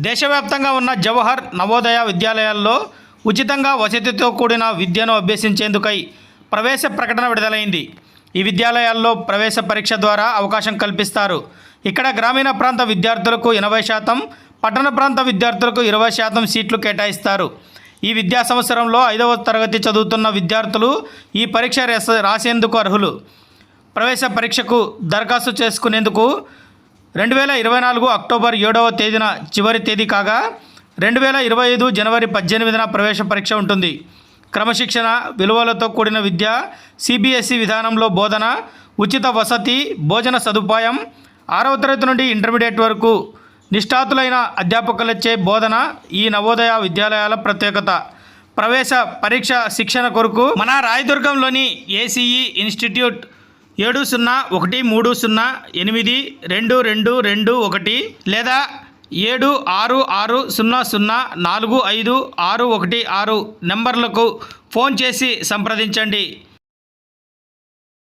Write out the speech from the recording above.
దేశవ్యాప్తంగా ఉన్న జవహర్ నవోదయ విద్యాలయాల్లో ఉచితంగా వసతితో కూడిన విద్యను అభ్యసించేందుకై ప్రవేశ ప్రకటన విడుదలైంది. ఈ విద్యాలయాల్లో ప్రవేశ పరీక్ష ద్వారా అవకాశం కల్పిస్తారు. ఇక్కడ గ్రామీణ ప్రాంత విద్యార్థులకు ఎనభై శాతం పట్టణ ప్రాంత విద్యార్థులకు ఇరవై శాతం సీట్లు కేటాయిస్తారు. ఈ విద్యా సంవత్సరంలో ఐదవ తరగతి చదువుతున్న విద్యార్థులు ఈ పరీక్ష రాస- రాసేందుకు అర్హులు. ప్రవేశ పరీక్షకు దరఖాస్తు చేసుకునేందుకు రెండు వేల ఇరవై నాలుగు అక్టోబర్ ఏడవ తేదీన చివరి తేదీ కాగా రెండు వేల ఇరవై ఐదు జనవరి పద్దెనిమిదిన ప్రవేశ పరీక్ష ఉంటుంది. క్రమశిక్షణ విలువలతో కూడిన విద్య సిబిఎస్ఈ విధానంలో బోధన ఉచిత వసతి భోజన సదుపాయం ఆరవ తరగతి నుండి ఇంటర్మీడియట్ వరకు నిష్ఠాతులైన అధ్యాపకులచే బోధన ఈ నవోదయ విద్యాలయాల ప్రత్యేకత. ప్రవేశ పరీక్ష శిక్షణ కొరకు మన రాయదుర్గంలోని ఏసీఈ ఇన్స్టిట్యూట్ ఏడు సున్నా ఒకటి మూడు సున్నా ఎనిమిది రెండు రెండు రెండు ఒకటి లేదా ఏడు ఆరు ఆరు సున్నా సున్నా నాలుగు ఐదు ఆరు ఒకటి ఆరు నెంబర్లకు ఫోన్ చేసి సంప్రదించండి.